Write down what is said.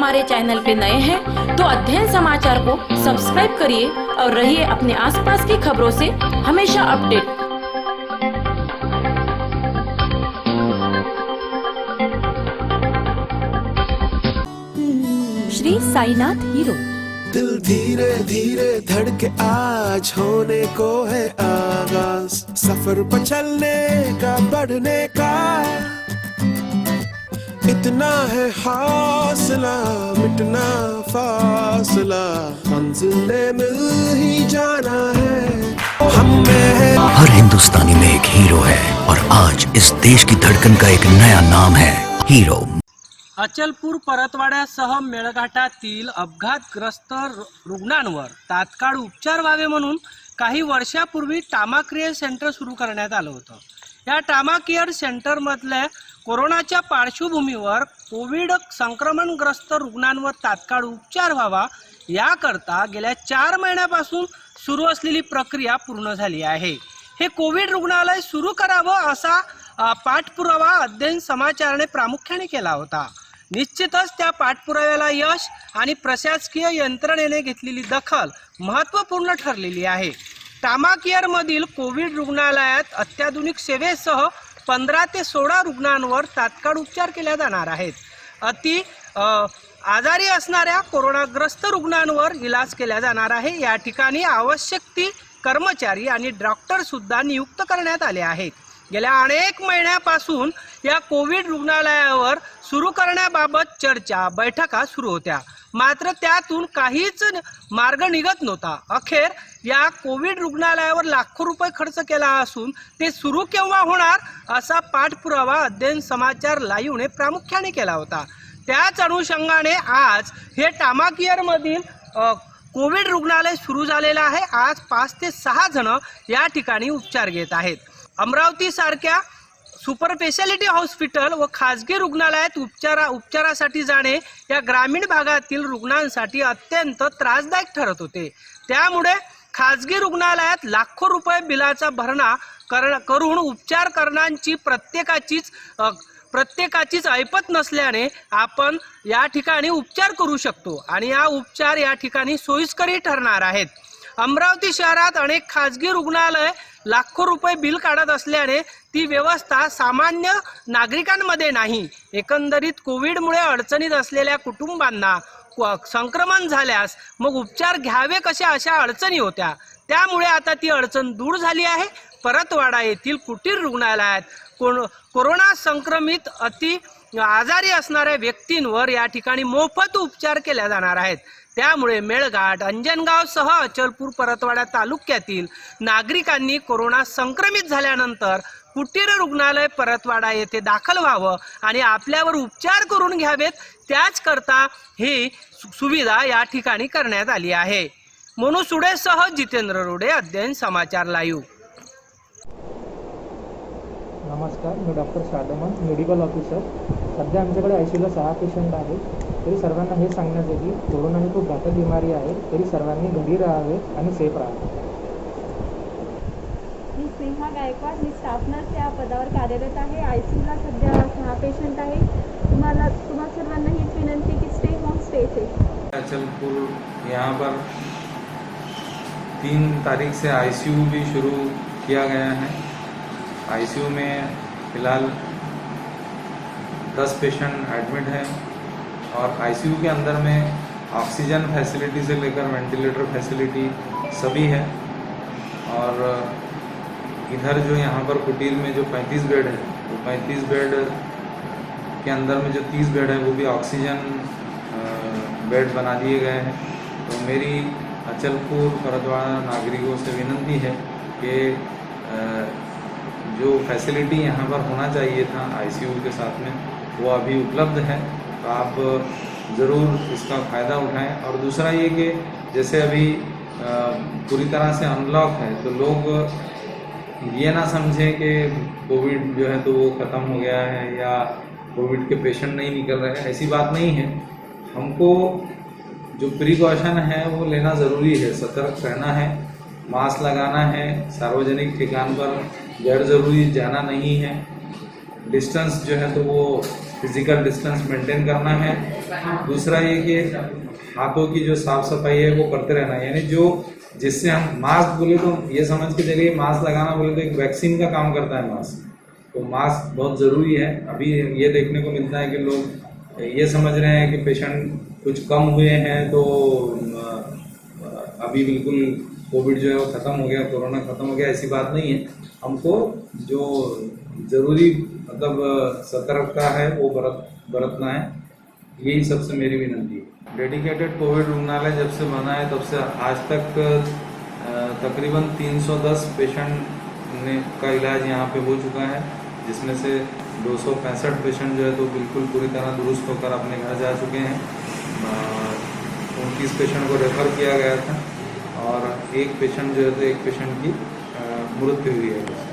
हमारे चैनल पे नए हैं तो अध्ययन समाचार को सब्सक्राइब करिए और रहिए अपने आसपास की खबरों से हमेशा अपडेट। श्री साईनाथ हीरो। दिल धीरे धीरे धड़के आज होने को है आगाज़। सफ़र पर चलने का बढ़ने का इतना है हौसला मिटना फासला। मंजिल मिल ही जाना है। हम में हर हिंदुस्तानी में एक हीरो है और आज इस देश की धड़कन का एक नया नाम है हीरो अचलपूर परतवाड्यासह मेळघाटातील अपघातग्रस्त रुग्णांवर तात्काळ उपचार व्हावे म्हणून काही वर्षापूर्वी टामा केअर सेंटर सुरू करण्यात आलं होतं. या ट्रामा केअर सेंटरमधल्या कोरोनाच्या पार्श्वभूमीवर कोविड संक्रमणग्रस्त रुग्णांवर तात्काळ उपचार व्हावा याकरता गेल्या चार महिन्यापासून सुरू असलेली प्रक्रिया पूर्ण झाली आहे. हे कोविड रुग्णालय सुरू करावं असा पाठपुरावा अध्ययन समाचारने प्रामुख्याने केला होता. निश्चितच त्या पाठपुराव्याला यश आणि प्रशासकीय यंत्रणेने घेतलेली दखल महत्त्वपूर्ण ठरलेली आहे. टामाकेअरमधील कोविड रुग्णालयात अत्याधुनिक सेवेसह पंधरा ते सोळा रुग्णांवर तात्काळ उपचार केले जाणार आहेत. अति आजारी असणाऱ्या कोरोनाग्रस्त रुग्णांवर इलाज केला जाणार आहे. या ठिकाणी आवश्यक ती कर्मचारी आणि डॉक्टरसुद्धा नियुक्त करण्यात आले आहेत. गेल्या अनेक महिन्यापासून या कोविड रुग्णालयावर सुरू करण्याबाबत चर्चा बैठका सुरू होत्या. मात्र त्यातून काहीच मार्ग निघत नव्हता. अखेर या कोविड रुग्णालयावर लाखो रुपये खर्च केला असून ते सुरू केव्हा होणार असा पाठपुरावा अध्ययन समाचार लाईव्हने प्रामुख्याने केला होता. त्याच अनुषंगाने आज हे टामाकियरमधील कोविड रुग्णालय सुरू झालेलं आहे. आज पाच ते सहा जण या ठिकाणी उपचार घेत आहेत. अमरावती सारख्या सुपर स्पेशालिटी हॉस्पिटल व खाजगी रुग्णालयात उपचारा उपचारासाठी जाणे या ग्रामीण भागातील रुग्णांसाठी अत्यंत त्रासदायक ठरत होते. त्यामुळे खाजगी रुग्णालयात लाखो रुपये बिलाचा भरणा कर करून उपचार करण्याची प्रत्येकाचीच प्रत्येकाचीच ऐपत नसल्याने आपण या ठिकाणी उपचार करू शकतो आणि या उपचार या ठिकाणी सोयीस्करही ठरणार आहेत. अमरावती शहरात अनेक खाजगी रुग्णालय लाखो रुपये बिल काढत असल्याने ती व्यवस्था सामान्य नागरिकांमध्ये नाही. एकंदरीत कोविडमुळे अडचणीत असलेल्या कुटुंबांना संक्रमण झाल्यास मग उपचार घ्यावे कशा अशा अडचणी होत्या? त्यामुळे आता ती अडचण दूर झाली आहे. परतवाडा येथील कुटीर रुग्णालयात कोण कोरोना संक्रमित अति आजारी असणाऱ्या व्यक्तींवर या ठिकाणी मोफत उपचार केल्या जाणार आहेत. त्यामुळे मेळघाट अंजनगावसह अचलपूर परतवाडा तालुक्यातील नागरिकांनी कोरोना संक्रमित झाल्यानंतर कुटीर रुग्णालय परतवाडा येथे दाखल व्हावं आणि आपल्यावर उपचार करून घ्यावेत त्याचकरता ही सु- सुविधा या ठिकाणी करण्यात आली आहे. मोनू सुडेसह जितेंद्र रोडे अध्ययन समाचार लाईव्ह. नमस्कार मी डॉक्टर शादमन मेडिकल ऑफिसर सध्या आमच्याकडे आय सी सहा पेशंट आहेत. तरी सर्वांना हे सांगण्यात येईल की कोरोना ही खूप घातक बिमारी आहे. तरी सर्वांनी घरी राहावे आणि सेफ राहावे. मी स्नेहा गायकवाड मी स्टाफ नर्स या पदावर कार्यरत आहे. आय सी यूला सध्या सहा पेशंट आहे तुम्हाला तुम्हा सर्वांना हीच विनंती की stay home stay safe Achalpur यहाँ पर तीन तारीख से आईसीयू भी शुरू किया गया है। आईसीयू में फ़िलहाल दस पेशेंट एडमिट हैं और आईसीयू के अंदर में ऑक्सीजन फैसिलिटी से लेकर वेंटिलेटर फैसिलिटी सभी है और इधर जो यहाँ पर कुटीर में जो 35 बेड है वो 35 बेड के अंदर में जो 30 बेड है, वो भी ऑक्सीजन बेड बना दिए गए हैं। तो मेरी अचलपुर फरदवाड़ा नागरिकों से विनंती है कि जो फैसिलिटी यहाँ पर होना चाहिए था आईसीयू के साथ में, वो अभी उपलब्ध है। तो आप ज़रूर इसका फ़ायदा उठाएँ। और दूसरा ये कि जैसे अभी पूरी तरह से अनलॉक है तो लोग ये ना समझें कि कोविड जो है तो वो ख़त्म हो गया है या कोविड के पेशेंट नहीं निकल रहे हैं। ऐसी बात नहीं है। हमको जो प्रिकॉशन है, वो लेना ज़रूरी है। सतर्क रहना है मास्क लगाना है, सार्वजनिक ठिकान पर गैर ज़रूरी जाना नहीं है। डिस्टेंस जो है तो वो फ़िज़िकल डिस्टेंस मेंटेन करना है। दूसरा ये कि हाथों की जो साफ़ सफ़ाई है वो करते रहना है यानी जो जिससे हम मास्क बोले तो ये समझ के चलिए मास्क लगाना बोले तो एक वैक्सीन का काम करता है मास्क तो मास्क बहुत ज़रूरी है। अभी ये देखने को मिलता है कि लोग ये समझ रहे हैं कि पेशेंट कुछ कम हुए हैं तो अभी बिल्कुल कोविड जो है वो ख़त्म हो गया, कोरोना ख़त्म हो गया, ऐसी बात नहीं है। हमको जो ज़रूरी मतलब सतर्कता है, वो बरत, बरतना है। यही सबसे मेरी विनंती है। डेडिकेटेड कोविड रुग्णालय जब से बना है, तब से आज तक तकरीबन 310 पेशेंट ने, का इलाज यहाँ पे हो चुका है, जिसमें से दो सौ पैंसठ पेशेंट जो है तो बिल्कुल पूरी तरह दुरुस्त होकर अपने घर जा चुके हैं। उनतीस पेशेंट को रेफर किया गया था। और एक पेशेंट जो है तो एक पेशेंट की अ, मृत्यु हुई है।